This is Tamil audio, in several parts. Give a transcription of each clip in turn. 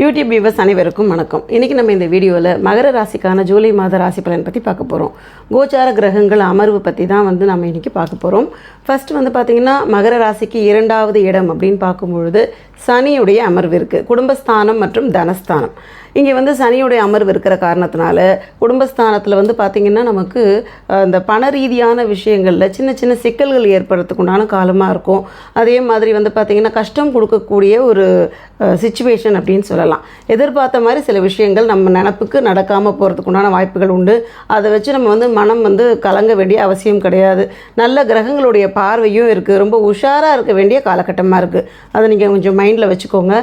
யூடியூப் வியூவர்ஸ் அனைவருக்கும் வணக்கம். இன்றைக்கி நம்ம இந்த வீடியோவில் மகர ராசிக்கான ஜூலை மாத ராசி பலன் பற்றி பார்க்க போகிறோம் கோச்சார கிரகங்கள் அமர்வு பற்றி தான் வந்து நம்ம இன்றைக்கி பார்க்க போகிறோம் ஃபர்ஸ்ட் வந்து பார்த்திங்கன்னா மகர ராசிக்கு இரண்டாவது இடம் அப்படின்னு பார்க்கும்பொழுது சனியுடைய அமர்வு இருக்குது குடும்பஸ்தானம் மற்றும் தனஸ்தானம். இங்கே வந்து சனியுடைய அமர்வு இருக்கிற காரணத்தினால குடும்பஸ்தானத்தில் வந்து பார்த்திங்கன்னா நமக்கு இந்த பண ரீதியான விஷயங்களில் சின்ன சின்ன சிக்கல்கள் ஏற்படுறதுக்கு உண்டான காலமாக இருக்கும். அதே மாதிரி வந்து பார்த்திங்கன்னா கஷ்டம் கொடுக்கக்கூடிய ஒரு சுச்சுவேஷன் அப்படின்னு சொல்லலாம். எதிர்பார்த்த மாதிரி சில விஷயங்கள் நம்ம நினப்புக்கு நடக்காமல் போகிறதுக்கு உண்டான வாய்ப்புகள் உண்டு. அதை வச்சு நம்ம வந்து மனம் வந்து கலங்க வேண்டிய அவசியம் கிடையாது. நல்ல கிரகங்களுடைய பார்வையும் இருக்குது ரொம்ப உஷாராக இருக்க வேண்டிய காலகட்டமாக இருக்குது அதை நீங்கள் கொஞ்சம் மைண்டில் வச்சுக்கோங்க.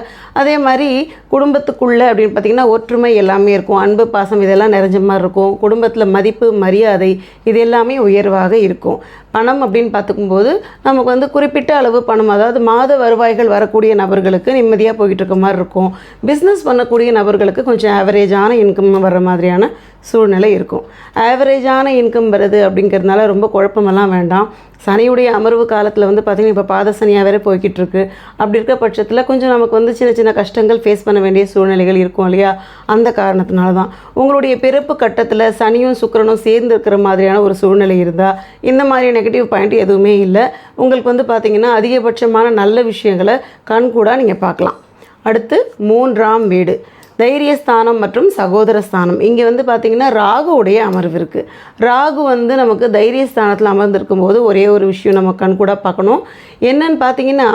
அதே மாதிரி குடும்பத்துக்குள்ளே அப்படின்னு பார்த்தீங்கன்னா ஒற்றுமை எல்லாமே இருக்கும். அன்பு பாசம் இதெல்லாம் நிறைஞ்ச மாதிரி இருக்கும். குடும்பத்தில் மதிப்பு மரியாதை இது எல்லாமே உயர்வாக இருக்கும். பணம் அப்படின்னு பார்த்துக்கும்போது நமக்கு வந்து குறிப்பிட்ட அளவு பணம் அதாவது மாத வருவாய்கள் வரக்கூடிய நபர்களுக்கு நிம்மதியாக போய்கிட்டு இருக்க மாதிரி இருக்கும். பிஸ்னஸ் பண்ணக்கூடிய நபர்களுக்கு கொஞ்சம் ஆவரேஜான இன்கம் வர மாதிரியான சூழ்நிலை இருக்கும். ஆவரேஜான இன்கம் வருது அப்படிங்கிறதுனால ரொம்ப குழப்பமெல்லாம் வேண்டாம். சனியுடைய அமர்வு காலத்தில் வந்து பார்த்திங்கன்னா இப்போ பாத சனியாக வேற போய்கிட்டு இருக்கு அப்படி இருக்க பட்சத்தில் கொஞ்சம் நமக்கு வந்து சின்ன சின்ன கஷ்டங்கள் ஃபேஸ் பண்ண வேண்டிய சூழ்நிலைகள் இருக்கும் இல்லையா? அந்த காரணத்தினால தான் உங்களுடைய பிறப்பு கட்டத்தில் சனியும் சுக்கிரனும் சேர்ந்து இருக்கிற மாதிரியான ஒரு சூழ்நிலை இருந்தால் இந்த மாதிரி நெகட்டிவ் பாயிண்ட் எதுவுமே இல்லை. உங்களுக்கு வந்து பார்த்திங்கன்னா அதிகபட்சமான நல்ல விஷயங்களை கண்கூடாக நீங்கள் பார்க்கலாம். அடுத்து மூன்றாம் வீடு. தைரியஸ்தானம் மற்றும் சகோதர ஸ்தானம் இங்கே வந்து பார்த்திங்கன்னா ராகுவுடைய அமர்வு இருக்குது ராகு வந்து நமக்கு தைரியஸ்தானத்தில் அமர்ந்திருக்கும் போது ஒரே ஒரு விஷயம் நம்ம கண் கூட பார்க்கணும். என்னன்னு பார்த்தீங்கன்னா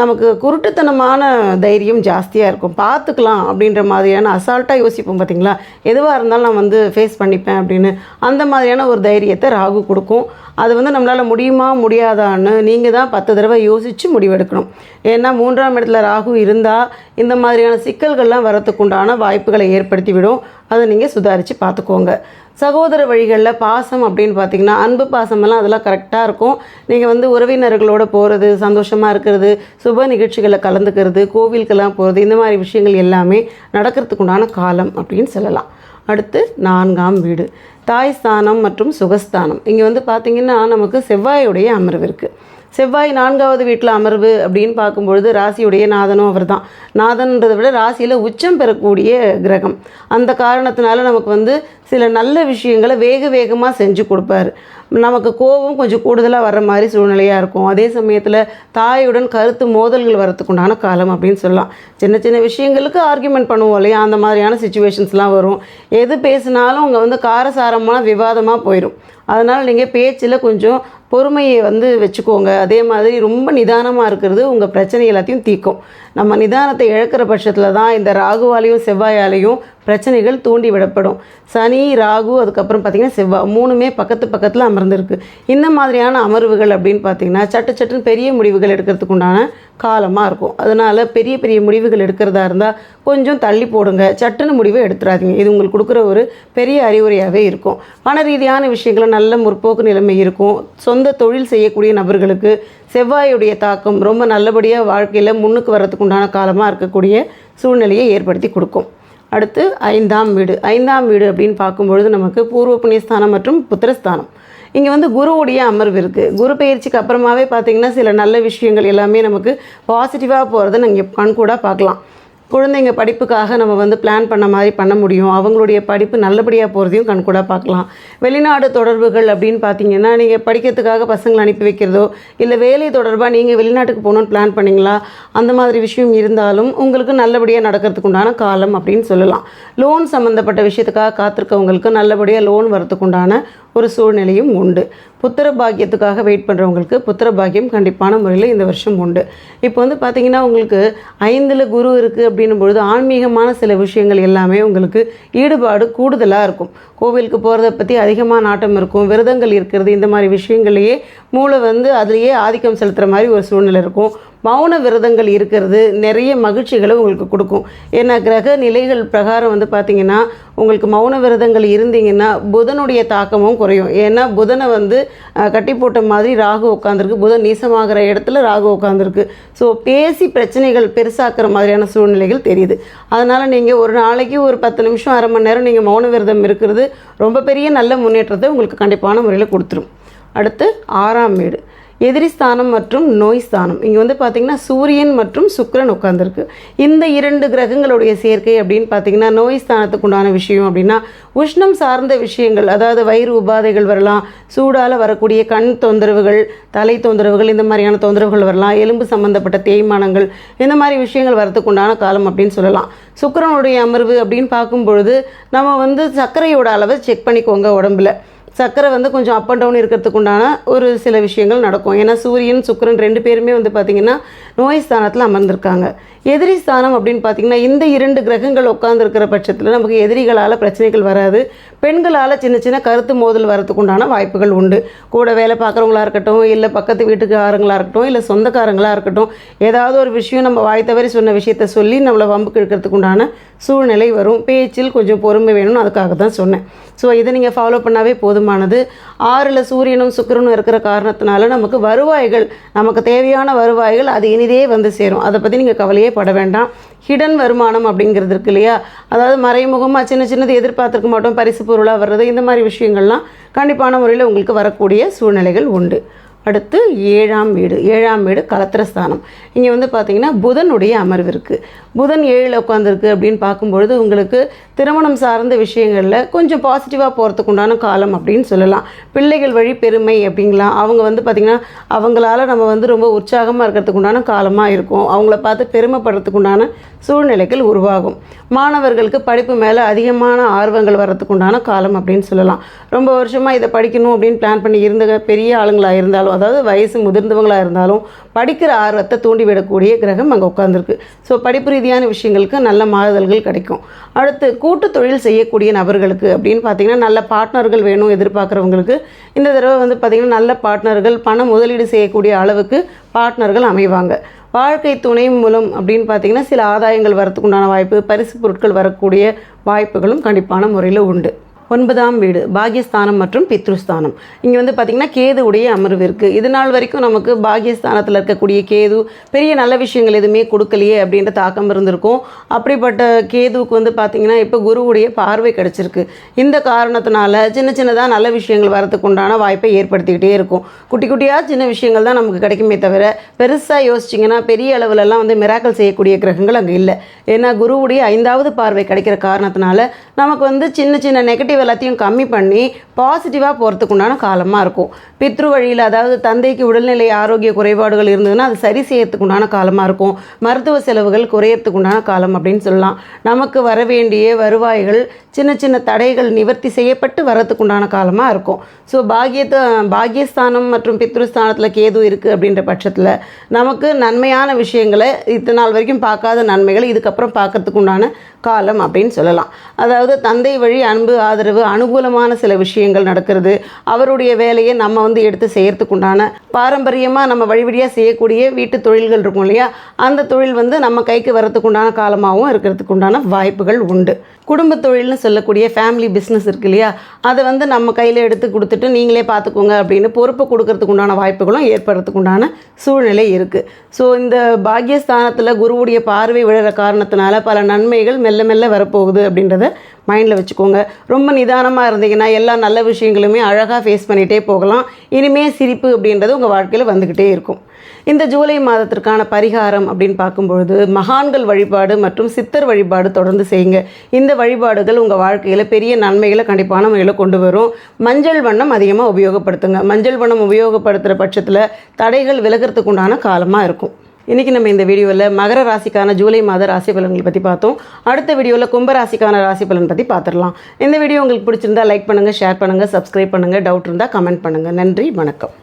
நமக்கு குருட்டுத்தனமான தைரியம் ஜாஸ்தியாக இருக்கும். பார்த்துக்கலாம் அப்படின்ற மாதிரியான அசால்ட்டாக யோசிப்போம் பார்த்தீங்களா? எதுவாக இருந்தாலும் நான் வந்து ஃபேஸ் பண்ணிப்பேன் அப்படின்னு அந்த மாதிரியான ஒரு தைரியத்தை ராகு கொடுக்கும். அது வந்து நம்மளால் முடியுமா முடியாதான்னு நீங்கள் தான் பத்து தடவை யோசித்து முடிவெடுக்கணும். ஏன்னா மூன்றாம் இடத்துல ராகு இருந்தால் இந்த மாதிரியான சிக்கல்கள்லாம் வரத்துக்குண்டான வாய்ப்புகளை ஏற்படுத்தி விடும் அதை நீங்கள் சுதாரித்து பார்த்துக்கோங்க. சகோதர வழிகளில் பாசம் அப்படின்னு பார்த்தீங்கன்னா அன்பு பாசமெல்லாம் அதெல்லாம் கரெக்டாக இருக்கும். நீங்கள் வந்து உறவினர்களோட போகிறது சந்தோஷமாக இருக்கிறது சுப நிகழ்ச்சிகளில் கலந்துக்கிறது கோவிலுக்கெல்லாம் போகிறது இந்த மாதிரி விஷயங்கள் எல்லாமே நடக்கிறதுக்குண்டான காலம் அப்படின்னு சொல்லலாம். அடுத்து நான்காம் வீடு. தாய் ஸ்தானம் மற்றும் சுகஸ்தானம். இங்கே வந்து பார்த்திங்கன்னா நமக்கு செவ்வாயுடைய அமர்வு இருக்குது செவ்வாய் நான்காவது வீட்டில் அமர்வு அப்படின்னு பார்க்கும்பொழுது ராசியுடைய நாதனும் அவர் தான் நாதன்றதை விட ராசியில் உச்சம் பெறக்கூடிய கிரகம். அந்த காரணத்தினால நமக்கு வந்து சில நல்ல விஷயங்களை வேக வேகமாக செஞ்சு கொடுப்பாரு. நமக்கு கோபம் கொஞ்சம் கூடுதலாக வர்ற மாதிரி சூழ்நிலையாக இருக்கும். அதே சமயத்தில் தாயுடன் கருத்து மோதல்கள் வரத்துக்குண்டான காலம் அப்படின்னு சொல்லலாம். சின்ன சின்ன விஷயங்களுக்கு ஆர்கியூமெண்ட் பண்ணுவோம் இல்லையா? அந்த மாதிரியான சுச்சுவேஷன்ஸ்லாம் வரும். எது பேசினாலும் அங்கே வந்து காரசாரமான விவாதமாக போயிடும் அதனால் நீங்கள் பேச்சில் கொஞ்சம் பொறுமையை வந்து வச்சுக்கோங்க. அதே மாதிரி ரொம்ப நிதானமாக இருக்கிறது உங்கள் பிரச்சனை எல்லாத்தையும் தீர்க்கும். நம்ம நிதானத்தை இழக்கிற பட்சத்தில் தான் இந்த ராகுவாலையும் செவ்வாயாலையும் பிரச்சனைகள் தூண்டி விடப்படும் சனி ராகு அதுக்கப்புறம் பார்த்திங்கன்னா செவ்வாய் மூணுமே பக்கத்து பக்கத்தில் அமர்ந்திருக்கு. இந்த மாதிரியான அமர்வுகள் அப்படின்னு பார்த்தீங்கன்னா சட்டு சட்டுன்னு பெரிய முடிவுகள் எடுக்கிறதுக்கு உண்டான காலமாக இருக்கும். அதனால் பெரிய பெரிய முடிவுகள் எடுக்கிறதா இருந்தால் கொஞ்சம் தள்ளி போடுங்க. சட்டுன்னு முடிவை எடுத்துடாதீங்க இது உங்களுக்கு கொடுக்குற ஒரு பெரிய அறிவுரையாகவே இருக்கும். பண ரீதியான விஷயங்கள நல்ல முற்போக்கு நிலைமை இருக்கும். சொந்த தொழில் செய்யக்கூடிய நபர்களுக்கு செவ்வாயுடைய தாக்கம் ரொம்ப நல்லபடியாக வாழ்க்கையில் முன்னுக்கு வர்றதுக்கு உண்டான காலமாக இருக்கக்கூடிய சூழ்நிலையை ஏற்படுத்தி கொடுக்கும். அடுத்து ஐந்தாம் வீடு. ஐந்தாம் வீடு அப்படின்னு பார்க்கும்பொழுது நமக்கு பூர்வ புண்ணியஸ்தானம் மற்றும் புத்திரஸ்தானம். இங்கே வந்து குருவுடைய அமர்வு இருக்குது குரு பயிற்சிக்கு அப்புறமாவே பார்த்தீங்கன்னா சில நல்ல விஷயங்கள் எல்லாமே நமக்கு பாசிட்டிவாக போகிறத நீங்கள் கண்கூடாக பார்க்கலாம். குழந்தைங்க படிப்புக்காக நம்ம வந்து பிளான் பண்ண மாதிரி பண்ண முடியும். அவங்களுடைய படிப்பு நல்லபடியாக போகிறதையும் கண்கூடாக பார்க்கலாம். வெளிநாடு தொடர்புகள் அப்படின்னு பார்த்தீங்கன்னா நீங்கள் படிக்கிறதுக்காக பசங்களை அனுப்பி வைக்கிறதோ இல்லை வேலை தொடர்பாக நீங்கள் வெளிநாட்டுக்கு போகணுன்னு பிளான் பண்ணீங்களா? அந்த மாதிரி விஷயம் இருந்தாலும் உங்களுக்கு நல்லபடியாக நடக்கிறதுக்கு உண்டான காலம் அப்படின்னு சொல்லலாம். லோன் சம்மந்தப்பட்ட விஷயத்துக்காக காத்திருக்கவங்களுக்கு நல்லபடியாக லோன் வரத்துக்கு உண்டான ஒரு சூழ்நிலையும் உண்டு. புத்திர பாக்கியத்துக்காக வெயிட் பண்ணுறவங்களுக்கு புத்திர பாக்கியம் கண்டிப்பான முறையில் இந்த வருஷம் உண்டு. இப்போ வந்து பார்த்தீங்கன்னா உங்களுக்கு ஐந்தில் குரு இருக்குது அப்படின்னும் பொழுது ஆன்மீகமான சில விஷயங்கள் எல்லாமே உங்களுக்கு ஈடுபாடு கூடுதலாக இருக்கும். கோவிலுக்கு போகிறத பற்றி அதிகமாக நாட்டம் இருக்கும் விரதங்கள் இருக்கிறது இந்த மாதிரி விஷயங்களையே மூளை வந்து அதுலேயே ஆதிக்கம் செலுத்துகிற மாதிரி ஒரு சூழ்நிலை இருக்கும். மௌன விரதங்கள் இருக்கிறது நிறைய மகிழ்ச்சிகளை உங்களுக்கு கொடுக்கும். ஏன்னா கிரக நிலைகள் பிரகாரம் வந்து பார்த்திங்கன்னா உங்களுக்கு மௌன விரதங்கள் இருந்தீங்கன்னா புதனுடைய தாக்கமும் குறையும். ஏன்னா புதனை வந்து கட்டி போட்ட மாதிரி ராகு உட்காந்துருக்கு புதன் நீசமாகிற இடத்துல ராகு உட்காந்துருக்கு ஸோ பேசி பிரச்சனைகள் பெருசாக்குற மாதிரியான சூழ்நிலைகள் தெரியுது. அதனால் நீங்கள் ஒரு நாளைக்கு ஒரு பத்து நிமிஷம் அரை மணி நேரம் நீங்கள் மௌன விரதம் இருக்கிறது ரொம்ப பெரிய நல்ல முன்னேற்றத்தை உங்களுக்கு கண்டிப்பான முறையில் கொடுத்துரும். அடுத்து ஆறாம் வீடு. எதிரி ஸ்தானம் மற்றும் நோய் ஸ்தானம். இங்கே வந்து பார்த்திங்கன்னா சூரியன் மற்றும் சுக்கிரன் உட்காந்துருக்கு இந்த இரண்டு கிரகங்களுடைய சேர்க்கை அப்படின்னு பார்த்தீங்கன்னா நோய் ஸ்தானத்துக்கு உண்டான விஷயம் அப்படின்னா உஷ்ணம் சார்ந்த விஷயங்கள் அதாவது வயிறு உபாதைகள் வரலாம் சூடால் வரக்கூடிய கண் தொந்தரவுகள் தலை தொந்தரவுகள் இந்த மாதிரியான தொந்தரவுகள் வரலாம் எலும்பு சம்பந்தப்பட்ட தேய்மானங்கள் இந்த மாதிரி விஷயங்கள் வரத்துக்கு உண்டான காலம் அப்படின்னு சொல்லலாம். சுக்கரனுடைய அமர்வு அப்படின்னு பார்க்கும் பொழுது நம்ம வந்து சர்க்கரையோட அளவை செக் பண்ணிக்கோங்க உடம்புல. சக்கரை வந்து கொஞ்சம் அப் அண்ட் டவுன் இருக்கிறதுக்கு உண்டான ஒரு சில விஷயங்கள் நடக்கும். ஏன்னா சூரியன் சுக்கரன் ரெண்டு பேருமே வந்து பார்த்திங்கன்னா நோய் ஸ்தானத்தில் அமர்ந்திருக்காங்க. எதிரி ஸ்தானம் அப்படின்னு பார்த்தீங்கன்னா இந்த இரண்டு கிரகங்கள் உட்காந்துருக்கிற பட்சத்தில் நமக்கு எதிரிகளால் பிரச்சனைகள் வராது. பெண்களால் சின்ன சின்ன கருத்து மோதல் வரத்துக்குண்டான உண்டான வாய்ப்புகள் உண்டு. கூட வேலை பார்க்குறவங்களா இருக்கட்டும் இல்லை பக்கத்து வீட்டுக்காரங்களாக இருக்கட்டும் இல்லை சொந்தக்காரங்களாக இருக்கட்டும் ஏதாவது ஒரு விஷயம் நம்ம வாய் தவறி சொன்ன விஷயத்த சொல்லி நம்மளை வம்புக்கு இழுக்கிறதுக்கு உண்டான சூழ்நிலை வரும். பேச்சில் கொஞ்சம் பொறுமை வேணும்னு அதுக்காக தான் சொன்னேன். ஸோ இதை நீங்கள் ஃபாலோ பண்ணாவே போதும். போதுமானது. ஆறில் சூரியனும் சுக்கிரனும் இருக்கிற காரணத்தினால நமக்கு வருவாய்கள் நமக்கு தேவையான வருவாய்கள் அது இனிதே வந்து சேரும். அதை பற்றி நீங்கள் கவலையே பட வேண்டாம். ஹிடன் வருமானம் அப்படிங்கிறது இருக்கு இல்லையா? அதாவது மறைமுகமாக சின்ன சின்னது எதிர்பார்த்துருக்க மாட்டோம். பரிசு பொருளாக வர்றது இந்த மாதிரி விஷயங்கள்லாம் கண்டிப்பான முறையில் உங்களுக்கு வரக்கூடிய சூழ்நிலைகள் உண்டு. அடுத்து ஏழாம் வீடு. ஏழாம் வீடு கலத்திரஸ்தானம் இங்கே வந்து பார்த்தீங்கன்னா புதனுடைய அமர்வு இருக்குது புதன் ஏழில் உட்காந்துருக்கு அப்படின்னு பார்க்கும்பொழுது உங்களுக்கு திருமணம் சார்ந்த விஷயங்களில் கொஞ்சம் பாசிட்டிவாக போகிறதுக்கு உண்டான காலம் அப்படின்னு சொல்லலாம். பிள்ளைகள் வழி பெருமை அப்படிங்கலாம் அவங்க வந்து பார்த்திங்கன்னா அவங்களால நம்ம வந்து ரொம்ப உற்சாகமாக இருக்கிறதுக்கு உண்டான காலமாக இருக்கும். அவங்கள பார்த்து பெருமைப்படுறதுக்கு உண்டான சூழ்நிலைகள் உருவாகும். மாணவர்களுக்கு படிப்பு மேலே அதிகமான ஆர்வங்கள் வர்றதுக்கு உண்டான காலம் அப்படின்னு சொல்லலாம். ரொம்ப வருஷமாக இதை படிக்கணும் அப்படின்னு பிளான் பண்ணி இருந்த பெரிய ஆளுங்களாக இருந்தாலும் அதாவது வயசு முதிர்ந்தவங்களாக இருந்தாலும் படிக்கிற ஆர்வத்தை தூண்டிவிடக்கூடிய கிரகம் அங்கே உட்காந்துருக்கு ஸோ படிப்பு ரீதியான விஷயங்களுக்கு நல்ல மாறுதல்கள் கிடைக்கும். அடுத்து கூட்டு தொழில் செய்யக்கூடிய நபர்களுக்கு அப்படின்னு பார்த்தீங்கன்னா நல்ல பார்ட்னர்கள் வேணும் எதிர்பார்க்குறவங்களுக்கு. இந்த தடவை வந்து பார்த்திங்கன்னா நல்ல பார்ட்னர்கள் பணம் முதலீடு செய்யக்கூடிய அளவுக்கு பார்ட்னர்கள் அமைவாங்க. வாழ்க்கை துணை மூலம் அப்படின்னு பார்த்தீங்கன்னா சில ஆதாயங்கள் வரத்துக்கு உண்டான வாய்ப்பு பரிசு பொருட்கள் வரக்கூடிய வாய்ப்புகளும் கண்டிப்பான முறையில் உண்டு. ஒன்பதாம் வீடு பாகியஸ்தானம் மற்றும் பித்ருஸ்தானம். இங்கே வந்து பார்த்திங்கன்னா கேதுவுடைய அமர்வு இருக்குது இது நாள் வரைக்கும் நமக்கு பாகியஸ்தானத்தில் இருக்கக்கூடிய கேது பெரிய நல்ல விஷயங்கள் எதுவுமே கொடுக்கலையே அப்படின்ற தாக்கம் இருந்திருக்கும். அப்படிப்பட்ட கேதுவுக்கு வந்து பார்த்திங்கன்னா இப்போ குருவுடைய பார்வை கிடச்சிருக்கு. இந்த காரணத்தினால சின்ன சின்னதாக நல்ல விஷயங்கள் வரதுக்கு உண்டான வாய்ப்பை ஏற்படுத்திக்கிட்டே இருக்கும். குட்டி குட்டியாக சின்ன விஷயங்கள் தான் நமக்கு கிடைக்குமே தவிர பெருசாக யோசிச்சிங்கன்னா பெரிய அளவுலலாம் வந்து மிராக்கல் செய்யக்கூடிய கிரகங்கள் அங்கே இல்லை. ஏன்னா குருவுடைய ஐந்தாவது பார்வை கிடைக்கிற காரணத்தினால நமக்கு வந்து சின்ன சின்ன நெகட்டிவ் நெகட்டிவ் எல்லாத்தையும் கம்மி பண்ணி பாசிட்டிவாக போகிறதுக்கு உண்டான காலமாக இருக்கும். பித்ரு வழியில் அதாவது தந்தைக்கு உடல்நிலை ஆரோக்கிய குறைபாடுகள் இருந்ததுன்னா அது சரி செய்யறதுக்கு உண்டான காலமாக இருக்கும். மருத்துவ செலவுகள் குறையறதுக்கு உண்டான காலம் அப்படின்னு சொல்லலாம். நமக்கு வர வேண்டிய வருவாய்கள் சின்ன சின்ன தடைகள் நிவர்த்தி செய்யப்பட்டு வரதுக்கு உண்டான காலமாக இருக்கும். ஸோ பாகியத்தை பாகியஸ்தானம் மற்றும் பித்ருஸ்தானத்தில் கேது இருக்குது அப்படின்ற பட்சத்தில் நமக்கு நன்மையான விஷயங்களை இத்தனை நாள் வரைக்கும் பார்க்காத நன்மைகளை இதுக்கப்புறம் பார்க்கறதுக்கு உண்டான காலம் அப்படின்னு சொல்லலாம். அதாவது தந்தை வழி அன்பு ஆதரவு அனுகூலமான சில விஷயங்கள் நடக்கிறது. அவருடைய வேலையை நம்ம வந்து எடுத்து செய்கிறதுக்கு உண்டான பாரம்பரியமாக நம்ம வழி வழியாக செய்யக்கூடிய வீட்டு தொழில்கள் இருக்கும் இல்லையா? அந்த தொழில் வந்து நம்ம கைக்கு வரத்துக்கு உண்டான காலமாகவும் இருக்கிறதுக்கு உண்டான வாய்ப்புகள் உண்டு. குடும்ப தொழில்னு சொல்லக்கூடிய ஃபேமிலி பிஸ்னஸ் இருக்கு இல்லையா? அதை வந்து நம்ம கையில் எடுத்து கொடுத்துட்டு நீங்களே பார்த்துக்கோங்க அப்படின்னு பொறுப்பு கொடுக்கறதுக்கு உண்டான வாய்ப்புகளும் ஏற்படுறதுக்கு உண்டான சூழ்நிலை இருக்குது ஸோ இந்த பாக்கியஸ்தானத்தில் குருவுடைய பார்வை விழுற காரணத்தினால பல நன்மைகள் மெல்ல மெல்ல வரப்போகுது அப்படின்றத மைண்டில் வச்சுக்கோங்க. ரொம்ப நிதானமாக இருந்தீங்கன்னா எல்லா நல்ல விஷயங்களுமே அழகாக ஃபேஸ் பண்ணிகிட்டே போகலாம். இனிமே சிரிப்பு அப்படின்றது உங்கள் வாழ்க்கையில் வந்துக்கிட்டே இருக்கும். இந்த ஜூலை மாதத்திற்கான பரிகாரம் அப்படின்னு பார்க்கும்பொழுது மகான்கள் வழிபாடு மற்றும் சித்தர் வழிபாடு தொடர்ந்து செய்யுங்க. இந்த வழிபாடுகள் உங்கள் வாழ்க்கையில் பெரிய நன்மைகளை கண்டிப்பான முறையில் கொண்டு வரும். மஞ்சள் வண்ணம் அதிகமாக உபயோகப்படுத்துங்க. மஞ்சள் வண்ணம் உபயோகப்படுத்துகிற பட்சத்தில் தடைகள் விலகிறதுக்கு உண்டான காலமாக இருக்கும். இன்றைக்கி நம்ம இந்த வீடியோவில் மகர ராசிக்கான ஜூலை மாத ராசி பலன்களை பற்றி பார்த்தோம். அடுத்த வீடியோவில் கும்ப ராசிக்கான ராசி பலன் பற்றி பார்த்துடலாம். இந்த வீடியோ உங்களுக்கு பிடிச்சிருந்தா லைக் பண்ணுங்கள் ஷேர் பண்ணுங்கள் சப்ஸ்கிரைப் பண்ணுங்கள் டவுட் இருந்தால் கமெண்ட் பண்ணுங்கள் நன்றி வணக்கம்.